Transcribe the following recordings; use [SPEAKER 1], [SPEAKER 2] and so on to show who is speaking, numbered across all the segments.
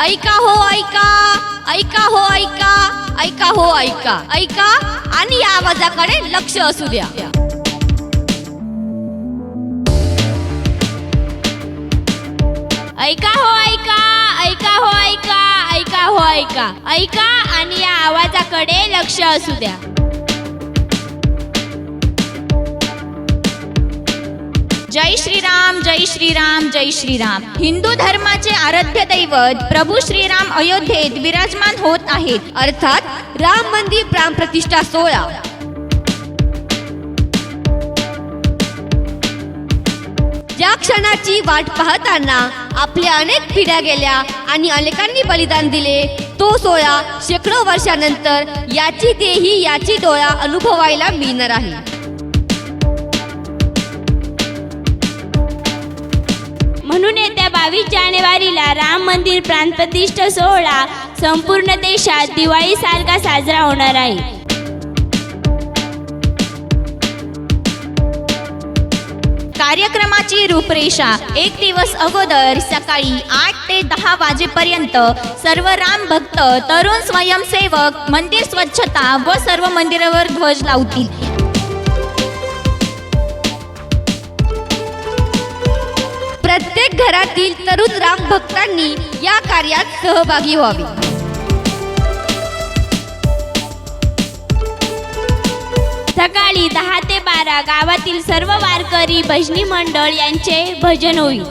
[SPEAKER 1] ऐका हो ऐका. ऐका हो ऐका. ऐका हो ऐका. ऐका आणि या आवाजाकडे लक्ष असू द्या. ऐका हो ऐका. ऐका हो ऐका. ऐका हो ऐका. ऐका आणि या आवाजाकडे लक्ष असू द्या.
[SPEAKER 2] जय श्रीराम जय श्रीराम जय श्रीराम. हिंदू धर्माचे आराध्य दैवत प्रभू श्रीराम अयोध्येत विराजमान होत आहेत.
[SPEAKER 1] अर्थात राम मंदिर प्राण प्रतिष्ठा सोहळा. ज्या क्षणाची वाट पाहताना आपल्या अनेक पिढ्या गेल्या आणि अनेकांनी बलिदान दिले तो सोहळा शेकडो वर्षानंतर याची देही याची डोळा अनुभवायला मिळणार आहे.
[SPEAKER 3] बावीस जानेवारीला राम मंदिर प्राणप्रतिष्ठा सोहळा संपूर्ण देशात दिवाळी सारखा साजरा होणार आहे.
[SPEAKER 2] कार्यक्रमाची रूपरेषा एक दिवस अगोदर सकाळी आठ ते दहा वाजेपर्यंत सर्व राम भक्त तरुण स्वयंसेवक मंदिर स्वच्छता व सर्व मंदिरावर ध्वज लावतील.
[SPEAKER 1] प्रत्येक घरातील तरुण राम भक्तांनी या कार्यात सहभागी व्हावे.
[SPEAKER 3] सकाळी दहा ते बारा गावातील सर्व वारकरी भजनी मंडळ यांचे भजन होईल.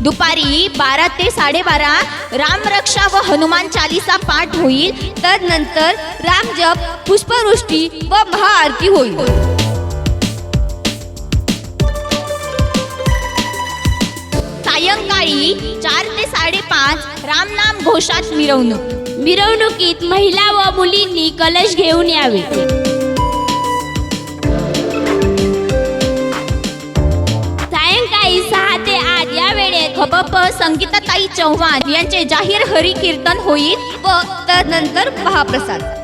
[SPEAKER 2] दुपारी बारा ते साडेबारा रामरक्षा व हनुमान चालीसा पाठ होईल.
[SPEAKER 1] तर नंतर रामजप पुष्पवृष्टी व महाआरती होईल.
[SPEAKER 2] सायंकाळी चार ते साडेपाच रामनाम घोषात मिरवणूक.
[SPEAKER 3] मिरवणुकीत महिला व मुलींनी कलश घेऊन यावे. सायंकाळी सहा ते आठ या वेळेत
[SPEAKER 2] खबप संगीताताई चव्हाण यांचे जाहीर हरी कीर्तन होईल
[SPEAKER 1] व तदनंतर महाप्रसाद.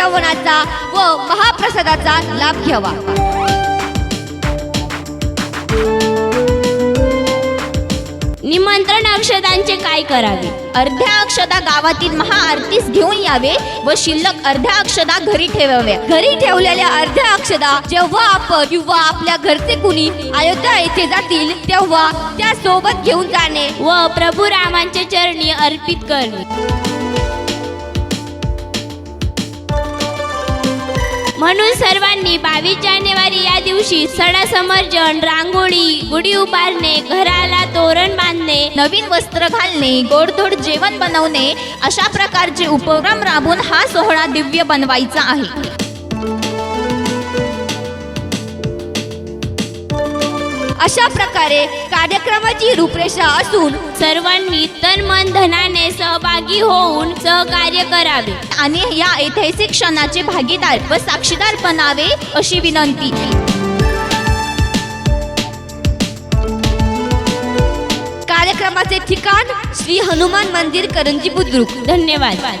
[SPEAKER 1] श्रवणाचा व महाप्रसादाचा लाभ घ्यावा.
[SPEAKER 3] निमंत्रण अक्षदांचे काय करावे?
[SPEAKER 2] अर्ध्या अक्षदा गावातील महाआरतीस घेऊन यावे व शिल्लक अर्ध्या अक्षदा घरी ठेवाव्या.
[SPEAKER 1] घरी ठेवलेल्या अर्ध्या अक्षदा जेव्हा आपण किंवा आपल्या घरचे कुणी अयोध्या येथे जातील तेव्हा त्या सोबत घेऊन जाणे
[SPEAKER 3] व प्रभू रामांच्या चरणी अर्पित करणे. म्हणून सर्वांनी बावीस जानेवारी या दिवशी सणासमर्जन रांगोळी गुढी उभारणे घराला तोरण बांधणे
[SPEAKER 2] नवीन वस्त्र घालणे गोडधोड जेवण बनवणे अशा प्रकारचे उपक्रम राबवून हा सोहळा दिव्य बनवायचा आहे.
[SPEAKER 1] अशा प्रकारे कार्यक्रमाची रूपरेषा असून
[SPEAKER 3] सर्वांनी तन मन धनाने सहभागी होऊन सहकार्य करावे
[SPEAKER 2] आणि या ऐतिहासिक क्षणाचे भागीदार व साक्षीदार बनावे अशी विनंती.
[SPEAKER 1] कार्यक्रमाचे ठिकाण श्री हनुमान मंदिर करंजी बुद्रुक.
[SPEAKER 3] धन्यवाद.